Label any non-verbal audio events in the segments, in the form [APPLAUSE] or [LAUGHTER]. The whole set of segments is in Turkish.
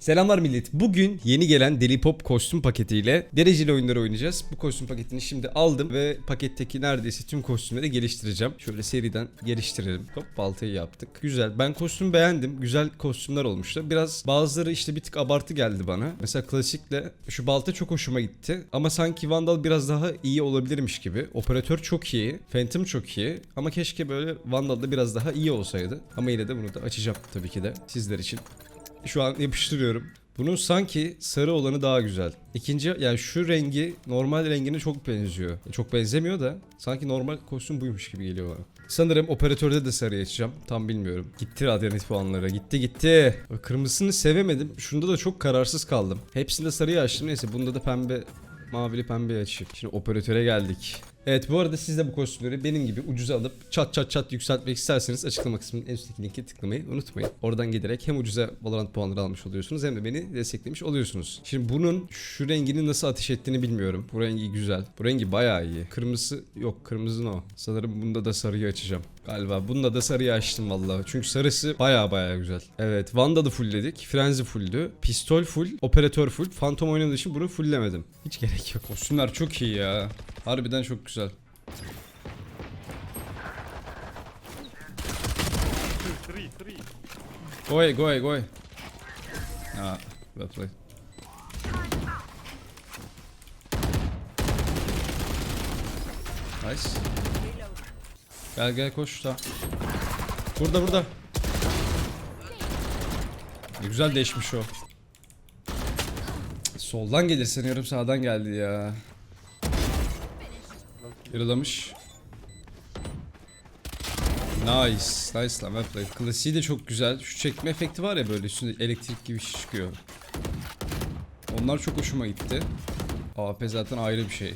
Selamlar millet. Bugün yeni gelen Deli Pop kostüm paketiyle dereceli oyunları oynayacağız. Bu kostüm paketini şimdi aldım ve paketteki neredeyse tüm kostümleri geliştireceğim. Şöyle seriden geliştirelim. Hop baltayı yaptık. Güzel. Ben kostüm beğendim. Güzel kostümler olmuştu. Biraz bazıları işte bir tık abartı geldi bana. Mesela klasikle şu balta çok hoşuma gitti. Ama sanki Vandal biraz daha iyi olabilirmiş gibi. Operatör çok iyi. Phantom çok iyi. Ama keşke böyle Vandal'da biraz daha iyi olsaydı. Ama yine de bunu da açacağım tabii ki de sizler için. Şu an yapıştırıyorum. Bunun sanki sarı olanı daha güzel. İkinci yani şu rengi normal rengine çok benziyor. Çok benzemiyor da sanki normal kostüm buymuş gibi geliyor bana. Sanırım operatörde de sarı açacağım. Tam bilmiyorum. Gitti radyanit puanları. Gitti gitti. Kırmızısını sevemedim. Şunda da çok kararsız kaldım. Hepsinde sarıyı açtım. Neyse bunda da pembe Mavili pembe açayım. Şimdi operatöre geldik. Evet bu arada siz de bu kostümleri benim gibi ucuza alıp çat çat çat yükseltmek isterseniz açıklama kısmının en üstteki linki tıklamayı unutmayın. Oradan giderek hem ucuza Valorant puanları almış oluyorsunuz hem de beni desteklemiş oluyorsunuz. Şimdi bunun şu rengini nasıl ateş ettiğini bilmiyorum. Bu rengi güzel. Bu rengi bayağı iyi. Kırmızı yok kırmızı o. Sanırım bunda da sarıyı açacağım. Galiba bunda da sarıyı açtım vallahi. Çünkü sarısı baya baya güzel. Evet Vandal'ı fullledik. Frenzy fulldü. Pistol full. Operatör full. Phantom oynadığı için bunu fulllemedim. Hiç gerek yok. Kostümler çok iyi ya. Harbiden çok güzel. Go away, go away, go away. Ah, well played. Nice. Gel gel koş da. Burada burada. Ne güzel değişmiş o. Soldan gelir sanıyorum sağdan geldi ya. Yarılamış. Nice. Nice lan well played. Klasiği de çok güzel. Şu çekme efekti var ya böyle üstünde elektrik gibi çıkıyor. Onlar çok hoşuma gitti. AP zaten ayrı bir şey.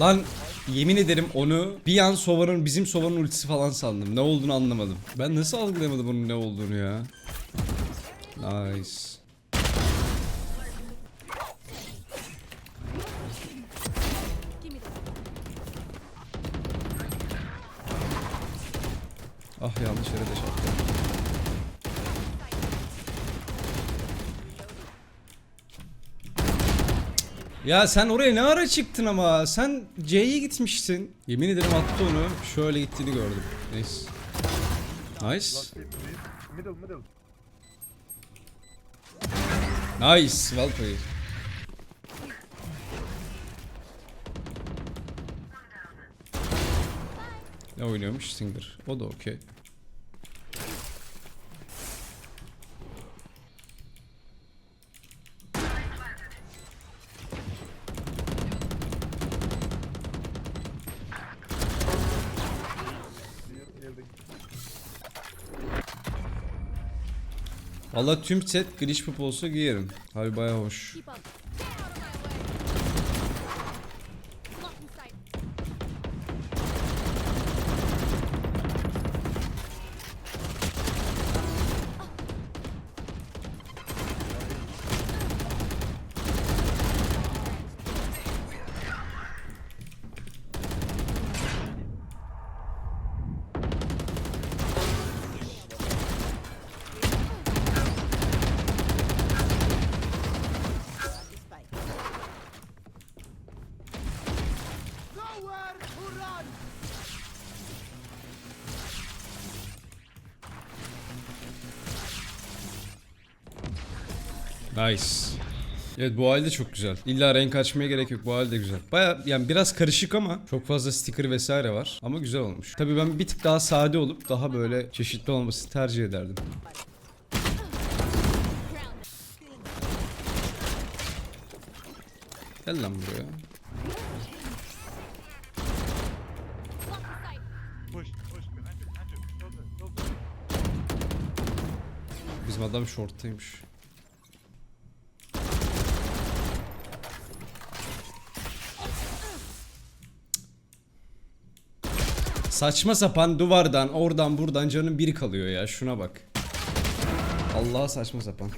Lan yemin ederim onu bir an Sova'nın bizim Sova'nın ultisi falan sandım. Ne olduğunu anlamadım. Ben nasıl algılayamadım bunun ne olduğunu ya. Nice. Ah yanlış yere de çarptım. Ya sen oraya ne ara çıktın ama? Sen C'ye gitmiştin. Yemin ederim attı onu. Şöyle gittiğini gördüm. Neyse. Nice. Nice. Well played. Ne oynuyormuş Stinger? O da okey. Valla tüm set glitch pop olsa giyerim. Harbi baya hoş. Nice. Evet bu halde çok güzel. İlla renk açmaya gerek yok. Bu halde güzel. Baya yani biraz karışık ama çok fazla sticker vesaire var. Ama güzel olmuş. Tabii ben bir tık daha sade olup daha böyle çeşitli olmasını tercih ederdim. Gel lan buraya. Bizim adam shorttaymış. Saçma sapan duvardan oradan buradan canın biri kalıyor ya şuna bak. Allah saçma sapan.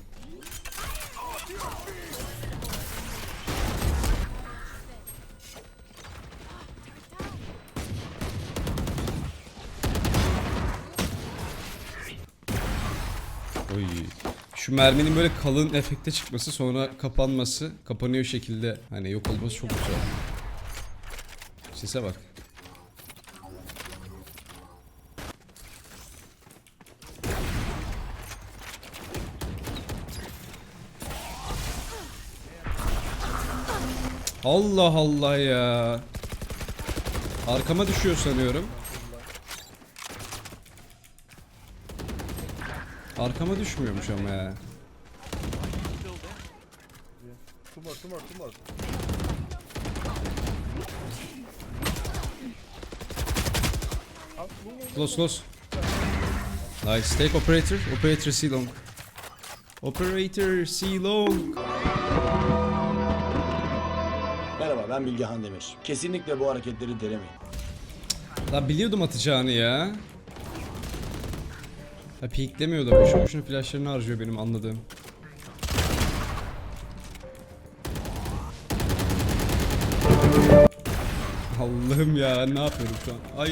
Oy. Şu merminin böyle kalın efekte çıkması sonra kapanması, kapanıyor şekilde hani yok olması çok güzel. Sese bak. Allah Allah ya. Arkama düşüyor sanıyorum. Arkama düşmüyormuş ama ya. Close close. Nice. Take operator. Operator C long. Operator C long. Merhaba ben Bilgehan Demir. Kesinlikle bu hareketleri denemeyin. Lan biliyordum atacağını ya. Ha peeklemiyor da boşu boşuna flashlarını harcıyor benim anladığım. Allah'ım ya ne yapıyorum şu an? Ay.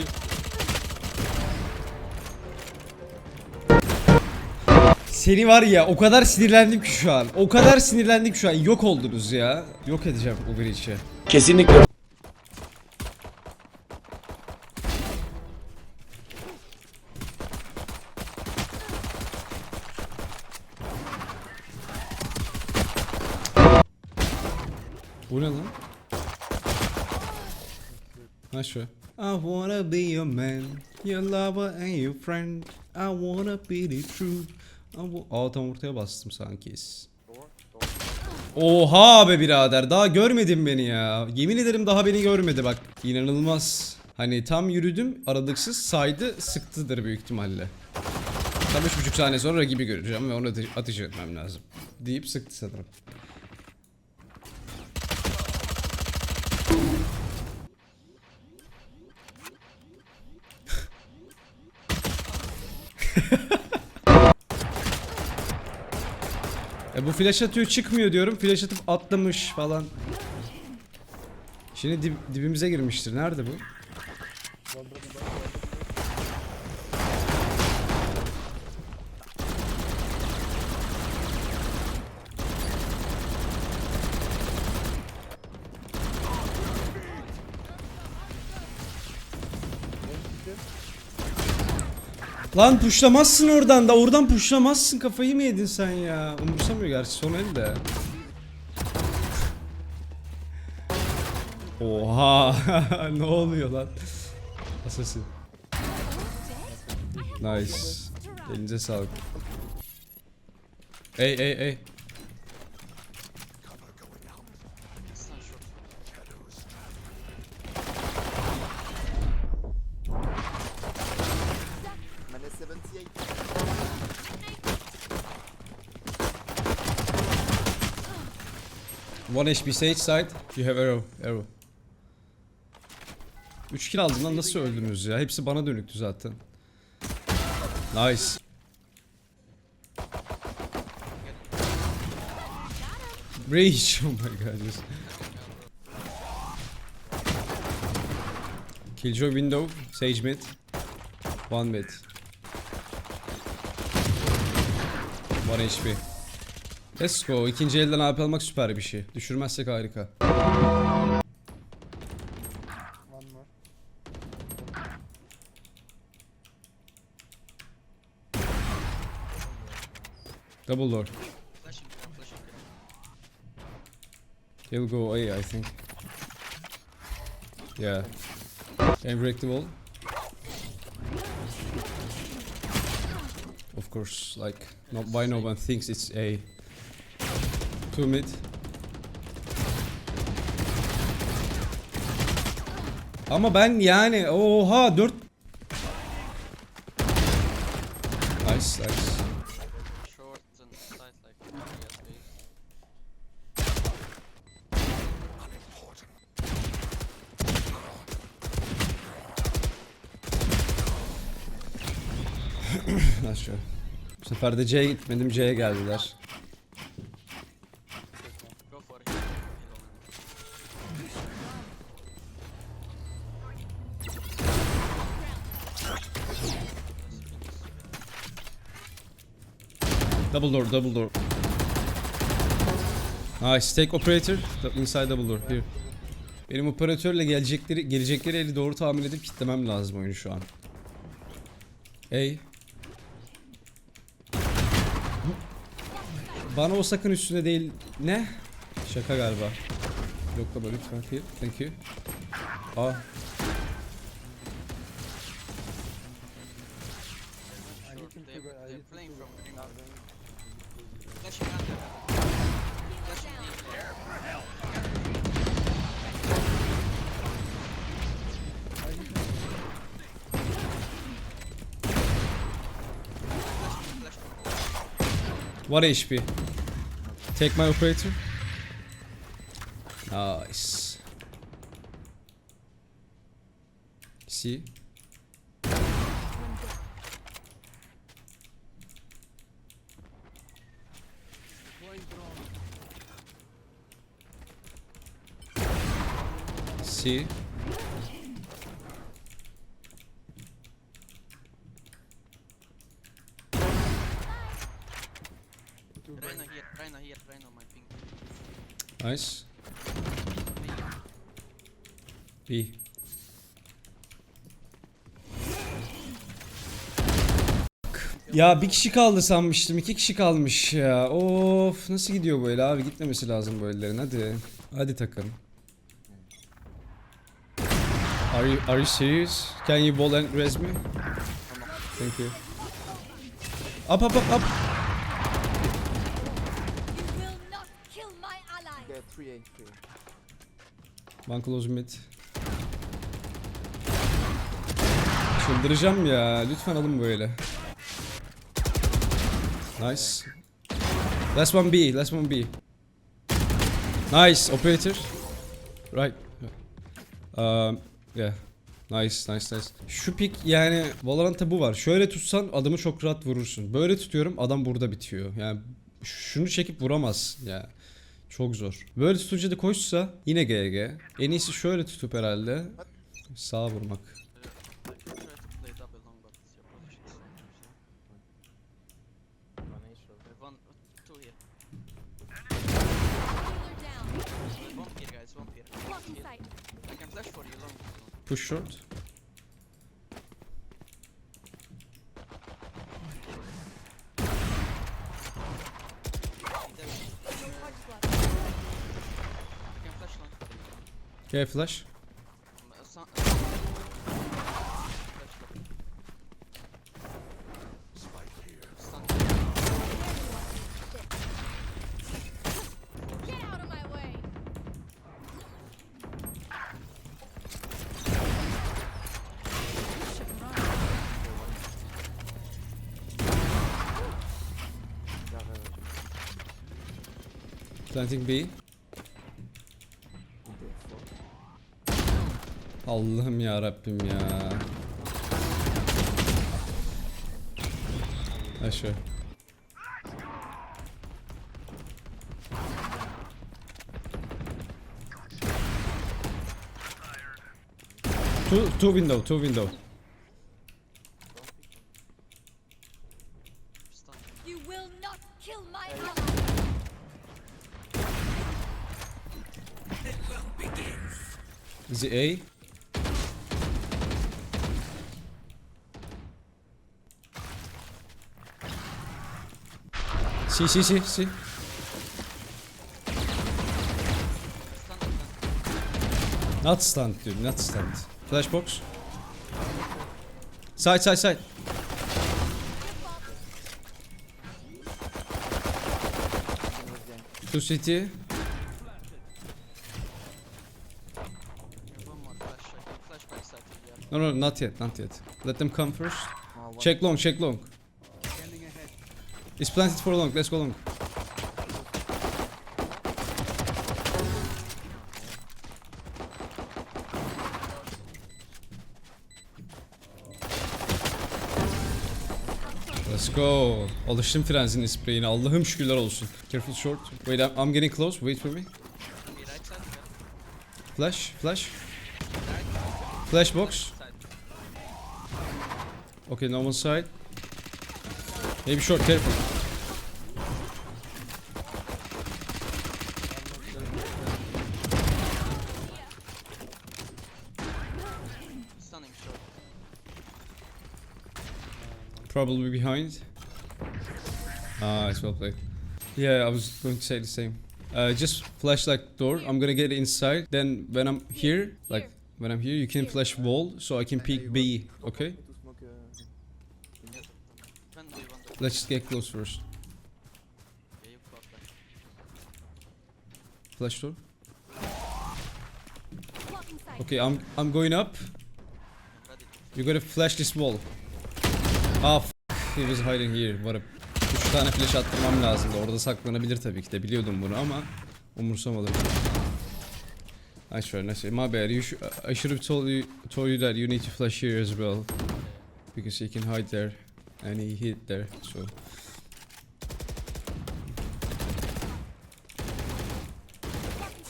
Seni var ya o kadar sinirlendim ki şu an. O kadar sinirlendim ki şu an. Yok oldunuz ya. Yok edeceğim o bridge'i. Kesinlikle Bu ne lan? Ha şu. I wanna be your man, your lover and your friend. I wanna be the truth. I wa- Aa tam ortaya bastım sanki. Oha be birader daha görmedin beni ya. Yemin ederim daha beni görmedi bak. İnanılmaz. Hani tam yürüdüm aralıksız saydı sıktıdır büyük ihtimalle. Tam üç buçuk saniye sonra rakibi göreceğim ve onu ate- ateş etmem lazım. Deyip sıktı sanırım. [LAUGHS] E bu flash atıyor çıkmıyor diyorum. Flash atıp atlamış falan. Şimdi dib- dibimize girmiştir. Nerede bu? Lan puşlamazsın oradan da oradan puşlamazsın kafayı mı yedin sen ya? Umursamıyor gerçi son elde. Oha [LAUGHS] ne oluyor lan? Assassin. Nice. Elinize sağlık. Ey ey ey. One HP sage side. You have arrow. Arrow. 3 kill aldım lan nasıl öldünüz ya? Hepsi bana dönüktü zaten. Nice. Rage. Oh my god. Killjoy window. Sage mid. One mid. One HP. Let's go. İkinci elden AP almak süper bir şey. Düşürmezsek harika. Double door. He'll go A, I think. Yeah. Can break the wall? Of course, like, no, why no one thinks it's A. Two mid. Ama ben yani oha 4 Nice, nice. [COUGHS] sure. Bu sefer de C'ye gitmedim C'ye geldiler. Double door, double door. Nice. Take operator. Inside double door. Here. Benim operatörle gelecekleri gelecekleri eli doğru tahmin edip kitlemem lazım oyunu şu an. Ey. Bana o sakın üstüne değil. Ne? Şaka galiba. Yoklama lütfen. Here. Thank you. Aa. What HP? Take my operator. Nice. See? See? Reyna here, Reyna here, Reyna my ping. Nice. İyi. Ya bir kişi kaldı sanmıştım. iki kişi kalmış ya. Of nasıl gidiyor böyle abi? Gitmemesi lazım bu ellerin. Hadi. Hadi takım. Are you, are you serious? Can you ball and res me? Thank you. Up up up up. You will not kill my ally. Get 3 HP. One close mid. Çıldıracağım ya. Lütfen alın böyle. Nice. Last one B. Last one B. Nice. Operator. Right. Um, yeah. Nice, nice, nice. Şu pik yani Valorant'ta bu var. Şöyle tutsan adamı çok rahat vurursun. Böyle tutuyorum adam burada bitiyor. Yani şunu çekip vuramaz ya. Çok zor. Böyle tutunca da koşsa yine GG. En iyisi şöyle tutup herhalde sağa vurmak. Push short. Can flash long. Okay flash. Um, uh, some, uh, flash long. Stun. Get out of my way. Planting B. Allah'ım ya Rabbim ya. Aşağı. Two, two window, two window. See, see, see. Stun, stun. Not stunned dude, not stunned. Flashbox. Side, side, side. Two city. One more flash. I can flash back side if you No, no, not yet, not yet. Let them come first. Check long, check long. It's planted for long, let's go long. Let's go. Alıştım frenzinin spreyine. Allah'ım şükürler olsun. Careful short. Wait, I'm, I'm getting close. Wait for me. Flash, flash. Flash box. Okay, no one side. Maybe short, careful. Stunning shot. Probably behind. Ah, it's well played. Yeah, I was going to say the same. Uh, just flash like door. I'm gonna get inside. Then when I'm here, like when I'm here, you can flash wall so I can peek B. Okay. Let's just get close first. Flash door. Okay, I'm I'm going up. You gotta flash this wall. Ah, he was hiding here. What a... 3 tane flash attırmam lazımdı. Orada saklanabilir tabii ki de. Biliyordum bunu ama umursamadım. Nice try, nice try. My bad. You should, I should have told you told you that you need to flash here as well. Because he can hide there. And he hid there, so...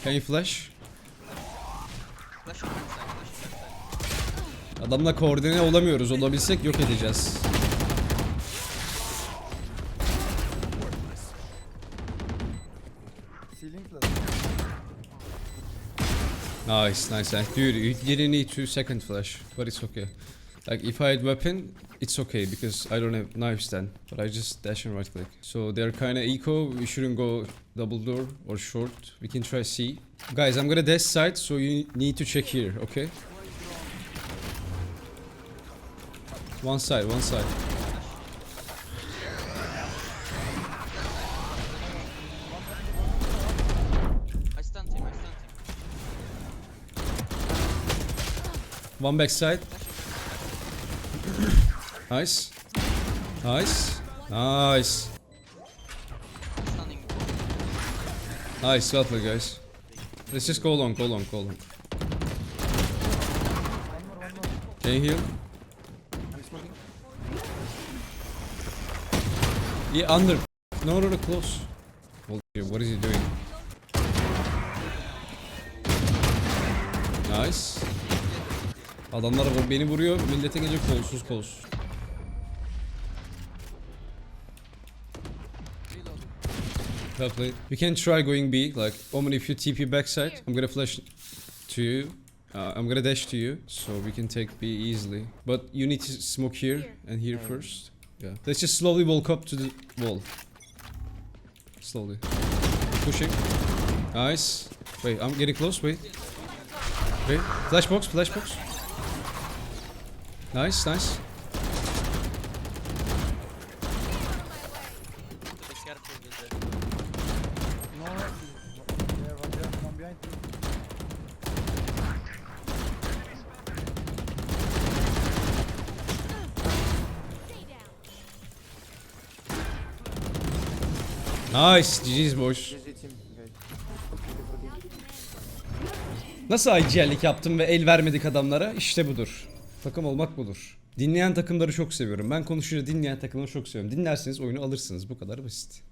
Can you flash? Adamla koordine olamıyoruz. Olabilsek yok edeceğiz. Nice, nice, nice. Dude, you didn't need two second flash, but it's okay. Like, if I had weapon, it's okay, because I don't have knives then. But I just dash and right click. So they're kinda eco, we shouldn't go double door or short. We can try C. Guys, I'm gonna dash side, so you need to check here, okay? One side, one side. I stunned him, I stunned him. One back side. Nice. Nice. Nice. Nice, well played, guys. Let's just go long, go long, go long. Can you heal? Yeah, under. No, no, no, close. Hold what is he doing? Nice. Adamlar beni vuruyor, millete gelecek kolsuz kolsuz. Well played. We can try going B, like, Omen if you TP backside, I'm gonna flash to you. Uh, I'm gonna dash to you, so we can take B easily. But you need to smoke here and here first. Yeah. Let's just slowly walk up to the wall. Slowly. Pushing. Nice. Wait, I'm getting close. Wait. Wait. Flashbox, flashbox. Nice, nice. Nice. GG's boys. Nasıl IGL'lik yaptım ve el vermedik adamlara? İşte budur. Takım olmak budur. Dinleyen takımları çok seviyorum. Ben konuşunca dinleyen takımları çok seviyorum. Dinlerseniz oyunu alırsınız. Bu kadar basit.